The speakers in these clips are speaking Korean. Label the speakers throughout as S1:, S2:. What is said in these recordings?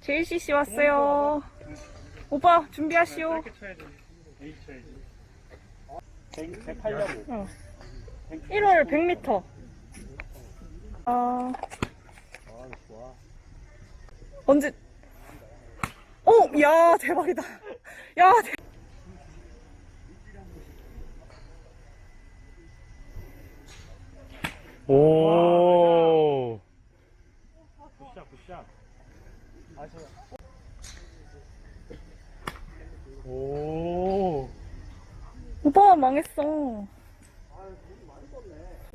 S1: JCC 왔어요. 오빠 준비하시오.
S2: 100, 108냐고.
S1: 1월 100m. 아. 언제? 오, 야 대박이다. 야, 대...
S3: 오.
S2: 굿샷, 굿샷. 아쉬워.
S3: 오.
S1: 오빠만 망했어.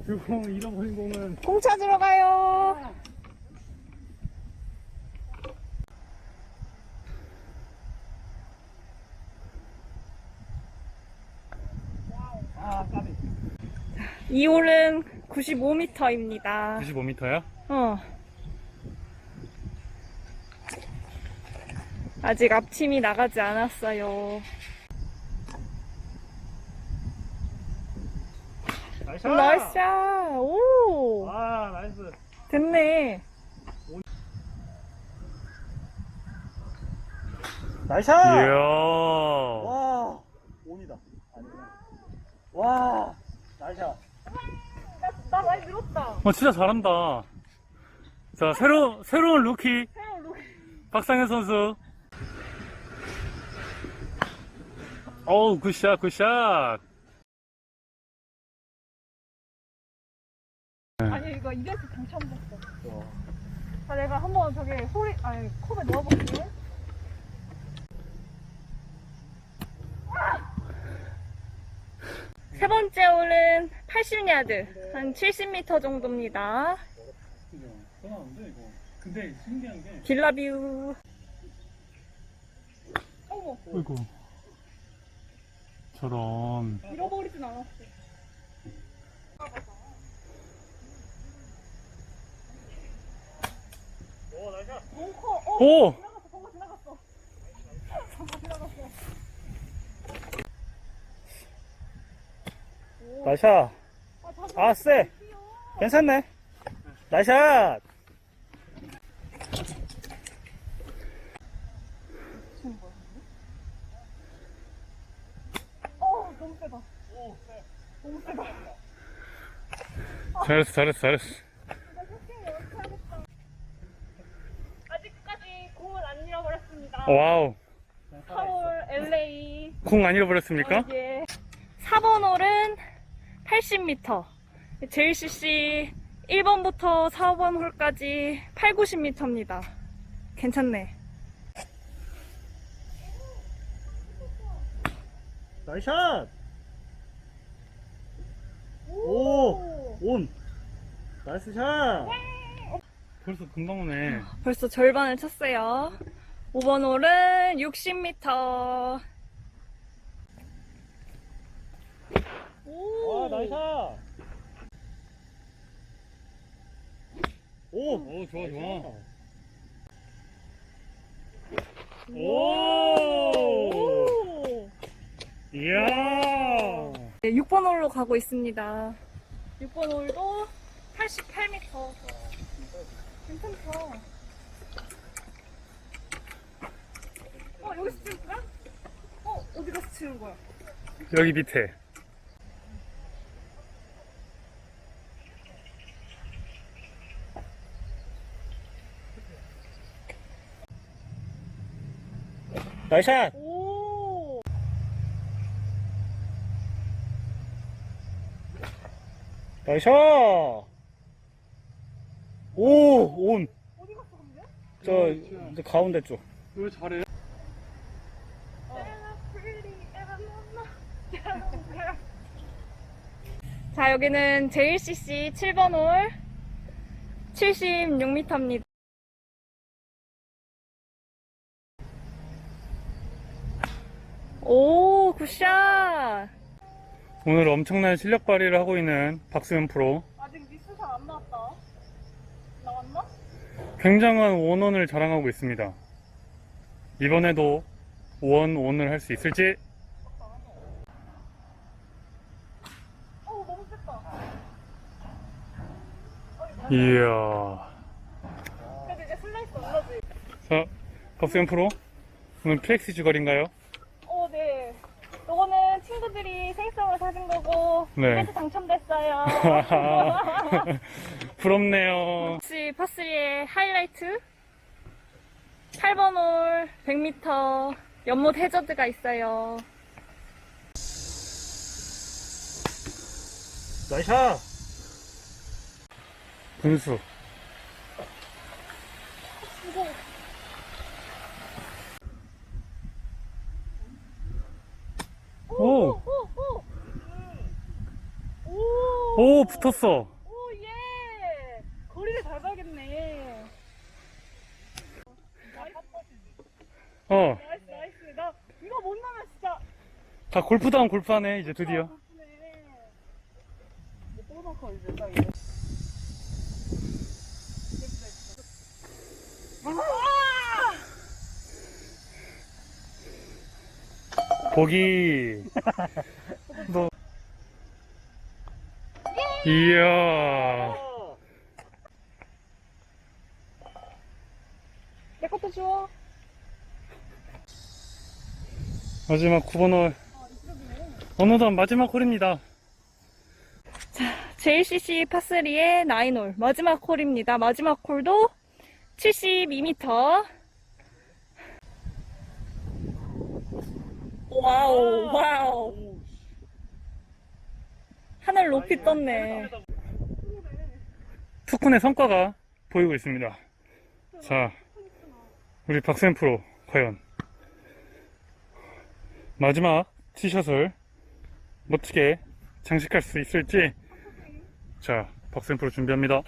S3: 그공 잃어버린 공은
S1: 공 찾으러 가요.
S2: 아, 까비.
S1: 이 홀은 95m입니다.
S3: 95m야?
S1: 어. 아직 앞팀이 나가지 않았어요.
S2: 나이스.
S1: 나이스 샷! 오!
S2: 아, 나이스.
S1: 됐네.
S2: 나이스.
S3: 이야.
S2: 와, 온이다. 아니구나. 와, 나이스.
S1: 나 많이 늘었다.
S3: 어, 진짜 잘한다. 자, 새로, 새로운 루키,
S1: 새로운 룩.
S3: 박상현 선수. 어우, 굿샷, 굿샷.
S1: 아니, 이거 이벤트 당첨됐어. 아, 내가 한번 저기 소리, 아니, 컵에 넣어볼게. 세 번째 홀은 80야드, 한 70m 정도입니다.
S3: 이거. 근데 신기한 게.
S1: 길라뷰. 어머,
S3: 어이구. 저런.
S1: 잃어버리진 않았어.
S2: 오, 나이스.
S1: 너무 커. 어,
S3: 오!
S1: 지나갔어. 아,
S2: 아, 쎄. 괜찮네. 나이스.
S1: 어, 너무 세다. 너무 세다.
S3: 잘했어, 잘했어, 잘했어.
S1: 아직까지 공은 안 잃어버렸습니다.
S3: 와우.
S1: 4월 LA.
S3: 공 안 잃어버렸습니까?
S1: 예. 4번 홀은 80m. JCC 1번부터 4번 홀까지 8, 90m입니다. 괜찮네.
S2: 나이스. 오, 온. 나이스 샷.
S3: 벌써 금방 오네.
S1: 벌써 절반을 쳤어요. 5번 홀은 60m. 오,
S2: 와, 나이스. 오,
S3: 오, 좋아, 좋아.
S2: 오.
S1: 오.
S3: 이야.
S1: 네, 6번 홀로 가고 있습니다. 6번 홀도 88m. 괜찮다. 어, 여기서 치는 거야? 어, 어디 가서 치는 거야?
S3: 여기 밑에.
S2: 나이스 샷.
S1: 오!
S2: 나이스. 오, 온.
S1: 어디 갔어, 근데?
S2: 저, 저 가운데 쪽.
S3: 왜 잘해?
S1: 자, 여기는 JCC 7번 홀 76m입니다. 오, 굿샷!
S3: 오늘 엄청난 실력 발휘를 하고 있는 박수현 프로
S1: 아직 미스상 안 나왔다. 나왔나?
S3: 굉장한 원원을 자랑하고 있습니다. 이번에도 원원을 할 수 있을지 어, 이야
S1: 근데 이제 슬라이스 올라지
S3: 자, 박수현 프로 오늘 PX 주걸인가요?
S1: 어, 네. 친구들이 생성을 사준 거고,
S3: 네.
S1: 그래서 당첨됐어요.
S3: 부럽네요.
S1: 혹시 파3의 하이라이트? 8번 홀 100m 연못 해저드가 있어요.
S2: 나이샷!
S3: 분수. 오!
S1: 오, 오! 오!
S3: 오, 붙었어.
S1: 오, 예! 거리를 잘 가겠네.
S3: 어,
S1: 나이스, 나이스. 나 이거 못 나면 진짜.
S3: 다 골프다운 골프하네, 이제 드디어.
S1: 이제 딱!
S3: 보기. 이야.
S1: 내 것도 줘.
S3: 마지막 9번 홀. 어느덧 마지막 홀입니다.
S1: JCC 파3의 9홀 마지막 홀입니다. 마지막 홀도 72m. 와우, 와우. 하늘 높이 떴네.
S3: 투쿤의 성과가 보이고 있습니다. 자, 우리 박쌤 프로, 과연. 마지막 티샷을 멋지게 장식할 수 있을지. 자, 박쌤 프로 준비합니다.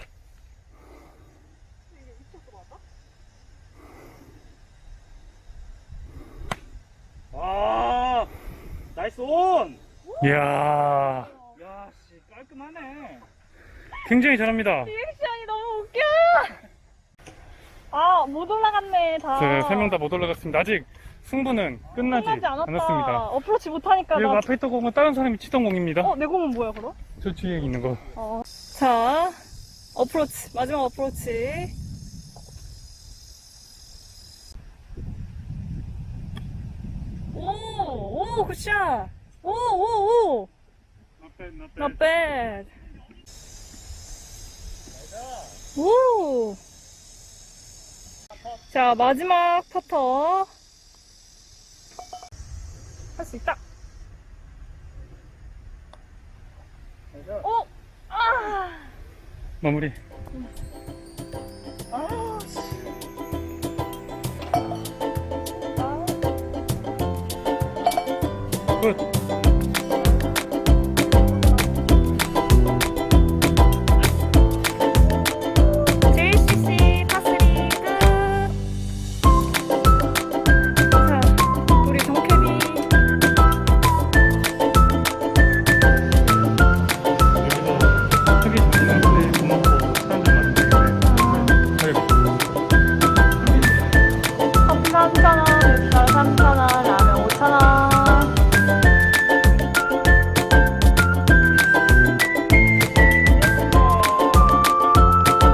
S2: 아, 나이스 온!
S3: 이야,
S2: 깔끔하네.
S3: 굉장히 잘합니다.
S1: 리액션이 너무 웃겨. 아, 못 올라갔네, 다.
S3: 네, 세명 다 못 올라갔습니다. 아직 승부는 끝나지,
S1: 끝나지 않았다.
S3: 않았습니다.
S1: 어프로치 못하니까
S3: 그리고
S1: 나.
S3: 앞에 있던 공은 다른 사람이 치던 공입니다.
S1: 어, 내 공은 뭐야, 그럼?
S3: 저 뒤에 있는 거.
S1: 어. 자, 어프로치. 마지막 어프로치. 오, 오, 굿샷. 오, 오, 오. Not bad. 오. 자, 마지막 퍼터. 할 수 있다. 오! 아!
S3: 마무리.
S1: 아, 씨. 아.
S3: 끝.